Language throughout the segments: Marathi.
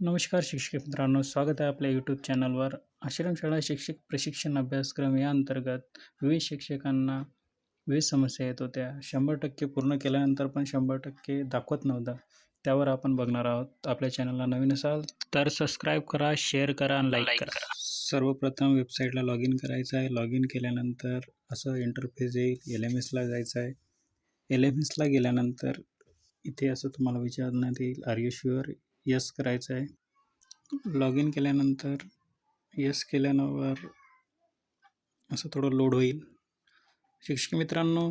नमस्कार शिक्षक मित्रांनो स्वागत आहे आपल्या यूट्यूब चॅनलवर आश्रमशाळा शिक्षक प्रशिक्षण अभ्यासक्रम या अंतर्गत विविध शिक्षकांना विविध समस्या येत होत्या. शंभर टक्के पूर्ण केल्यानंतर पण शंभर टक्के दाखवत नव्हतं. त्यावर आपण बघणार आहोत. आपल्या चॅनलला नवीन असाल तर सबस्क्राईब करा शेअर करा आणि लाईक करा. सर्वप्रथम वेबसाईटला लॉग इन करायचं आहे. लॉग इन केल्यानंतर असं इंटरफेस येईल. एल एम एसला जायचं आहे. एल एम एसला गेल्यानंतर इथे असं तुम्हाला विचारण्यात येईल. आर यू शुअर यस करायचं आहे. लॉग इन केल्यानंतर यस केल्यावर असं थोडं लोड होईल. शिक्षक मित्रांनो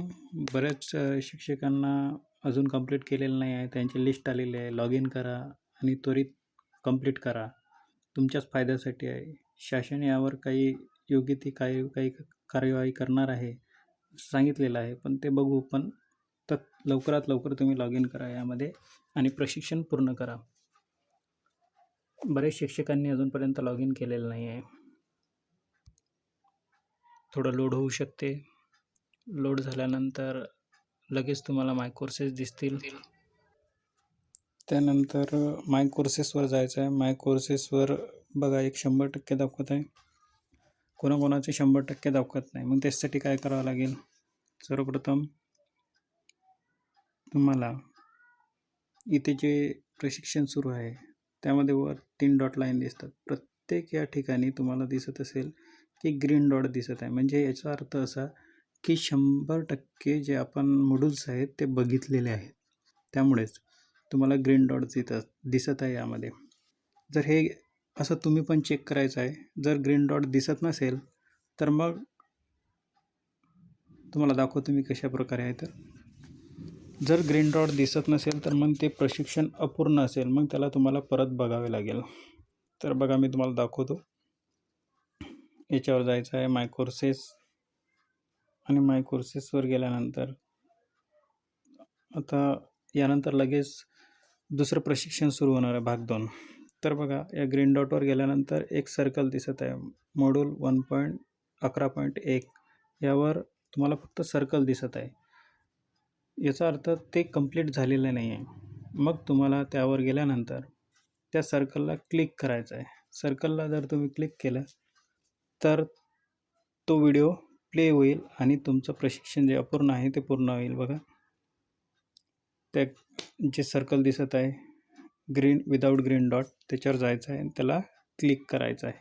बऱ्याच शिक्षकांना अजून कंप्लीट केलेलं नाही आहे. त्यांची लिस्ट आलेली आहे. लॉग इन करा आणि त्वरित कंप्लीट करा. तुमच्याच फायद्यासाठी आहे. शासन यावर काही योग्य ती काही काही कार्यवाही करणार आहे. सांगितलेलं आहे. पण ते बघू. पण तर लवकरात लवकर तुम्ही लॉग इन करा यामध्ये आणि प्रशिक्षण पूर्ण करा. बरेच शिक्षकांनी अजूनपर्यंत लॉग इन केलेलं नाही आहे. थोडं लोड होऊ शकते. लोड झाल्यानंतर लगेच तुम्हाला माय कोर्सेस दिसतील. त्यानंतर माय कोर्सेसवर जायचं आहे. माय कोर्सेसवर बघा एक शंभर टक्के दाखवत आहे. कोणाकोणाचे शंभर टक्के दाखवत नाही. मग त्याच्यासाठी काय करावं लागेल? सर्वप्रथम तुम्हाला इथे जे प्रशिक्षण सुरू आहे त्यामध्ये वर तीन डॉट लाईन दिसतात. प्रत्येक या ठिकाणी तुम्हाला दिसत असेल की ग्रीन डॉट दिसत आहे. म्हणजे याचा अर्थ असा की शंभर टक्के जे आपण मॉड्यूल्स आहेत ते बघितलेले आहेत. त्यामुळेच तुम्हाला ग्रीन डॉट दिसत दिसत आहे यामध्ये. जर हे असं तुम्ही पण चेक करायचं आहे. जर ग्रीन डॉट दिसत नसेल तर मग तुम्हाला दाखवतो मी कशा प्रकारे आहे तर. जर ग्रीन डॉट दिसत नसेल तर मग ते प्रशिक्षण अपूर्ण असेल. मग त्याला तुम्हाला परत बघावे लागेल. तर बघा मी तुम्हाला दाखवतो. याच्यावर जायचं आहे माय कोर्सेस आणि माय कोर्सेसवर गेल्यानंतर आता यानंतर लगेच दुसरं प्रशिक्षण सुरू होणार आहे भाग दोन. तर बघा या ग्रीन डॉटवर गेल्यानंतर एक सर्कल दिसत आहे. मॉड्यूल वन पॉईंट अकरा पॉईंट एक. यावर तुम्हाला फक्त सर्कल दिसत आहे. याचा अर्थ ते कंप्लीट झालेलं नाही आहे मग तुम्हाला त्यावर गेल्यानंतर त्या सर्कलला क्लिक करायचं आहे सर्कलला जर तुम्ही क्लिक केलं तर तो व्हिडिओ प्ले होईल आणि तुमचं प्रशिक्षण जे अपूर्ण आहे ते पूर्ण होईल बघा. त्या जे सर्कल दिसत आहे ग्रीन विदाऊट ग्रीन डॉट त्याच्यावर जायचं आहे त्याला क्लिक करायचं आहे